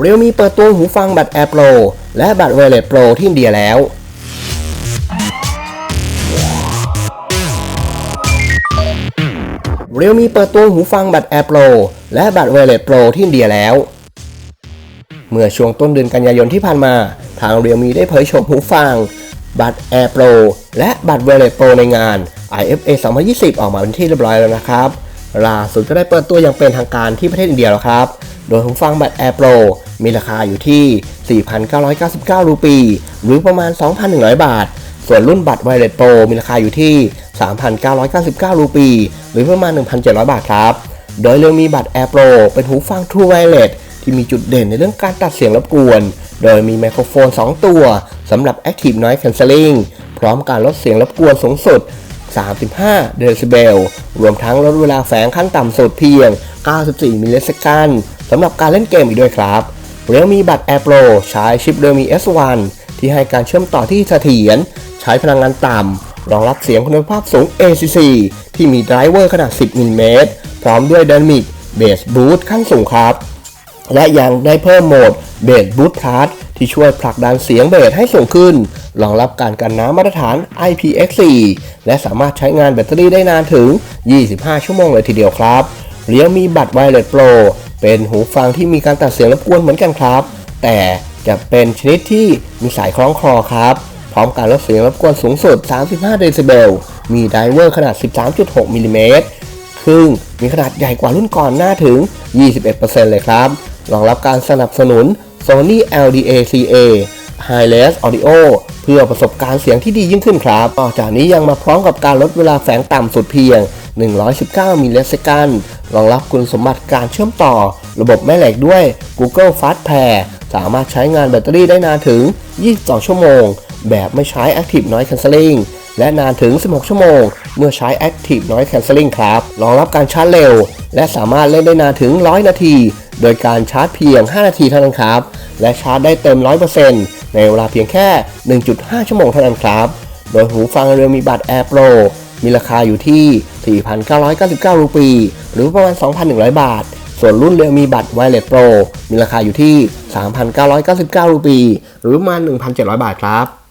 เรียวมีเปิดตัวหูฟังบัตร Air Pro และบัตร Wireless Pro ที่อินเดียแล้ว เรียวมีเปิดตัวหูฟังบัตร Air Pro และบัตร Wireless Pro ที่อินเดียแล้ว เมื่อช่วงต้นเดือนกันยายนที่ผ่านมา ทางเรียวมีได้เผยโฉมหูฟัง บัตร Air Pro และบัตร Wireless Pro ในงาน IFA 2020 ออกมาเป็นที่เรียบร้อยแล้วนะครับ ล่าสุดก็ได้เปิดตัวอย่างเป็นทางการที่ประเทศอินเดียแล้วครับ โดยหูฟังบัตร Air Pro มีราคาอยู่ที่ 4,999 รูปี หรือประมาณ 2,100 บาท ส่วนรุ่นบัตร Wireless Pro มีราคาอยู่ที่ 3,999 รูปี หรือประมาณ 1,700 บาทครับ โดยเรื่องมีบัตร Air Pro เป็นหูฟัง True Wireless ที่มีจุดเด่นในเรื่องการตัดเสียงรบกวน โดยมีไมโครโฟน 2 ตัวสำหรับ Active Noise Cancelling พร้อมการลดเสียงรบกวนสูงสุด 35 เดซิเบล รวมทั้งลดเวลาแฝงขั้นต่ำสุดเพียง 94 มิลลิเซคัน สำหรับการเล่นเกมอีกด้วยครับเรียวมีบัตร Air Pro ใช้ชิปเรียวมี S1 ที่ให้การเชื่อมต่อที่เสถียรใช้พลังงานต่ำ รองรับเสียงคุณภาพสูง ACC ที่มีไดรเวอร์ขนาด 10มิลลิเมตรพร้อมด้วย Dynamic Bass Boost ขั้นสูงครับ และยังได้เพิ่มโหมดเบสบูทพลัสที่ช่วยผลักดันเสียงเบสให้สูงขึ้น รองรับการกันน้ำมาตรฐาน IPX4 และสามารถใช้งานแบตเตอรี่ได้นานถึง 25 ชั่วโมงเลยทีเดียวครับเรียวมีบัตร Wireless Pro เป็ เป็นหูฟังที่มีการตัดเสียงรบกวนเหมือนกันครับ แต่จะเป็นชนิดที่มีสายคล้องคอครับ พร้อมการลดเสียงรบกวนสูงสุด 35 เดซิเบล มีไดเวอร์ขนาด 13.6มิลลิเมตรซึ่งมีขนาดใหญ่กว่ารุ่นก่อนหน้าถึง 21%เลยครับ รองรับการสนับสนุน Sony LDACA Hi-Res Audio เพื่อประสบการณ์เสียงที่ดียิ่งขึ้นครับ นอกจากนี้ยังมาพร้อมกับการลดเวลาแฝงต่ำสุดเพียง 119มิลลิเซคันรองรับคุณสมบัติการเชื่อมต่อ ระบบแม่เหล็กด้วย Google Fast Pair สามารถใช้งานแบตเตอรี่ได้นานถึง 22 ชั่วโมง แบบไม่ใช้ Active Noise Cancelling และนานถึง 16 ชั่วโมง เมื่อใช้ Active Noise Cancelling ครับ รองรับการชาร์จเร็ว และสามารถเล่นได้นานถึง 100 นาที โดยการชาร์จเพียง 5 นาทีเท่านั้นครับ และชาร์จได้เต็ม 100%ในเวลาเพียงแค่ 1.5 ชั่วโมงเท่านั้นครับ โดยหูฟังเรียวมีบัตร Air Pro มีราคาอยู่ที่ 4,999 รูปี หรือประมาณ 2,100 บาท ส่วนรุ่นเรียวมีบัตร Wireless Pro มีราคาอยู่ที่ 3,999 รูปี หรือประมาณ 1,700 บาทครับ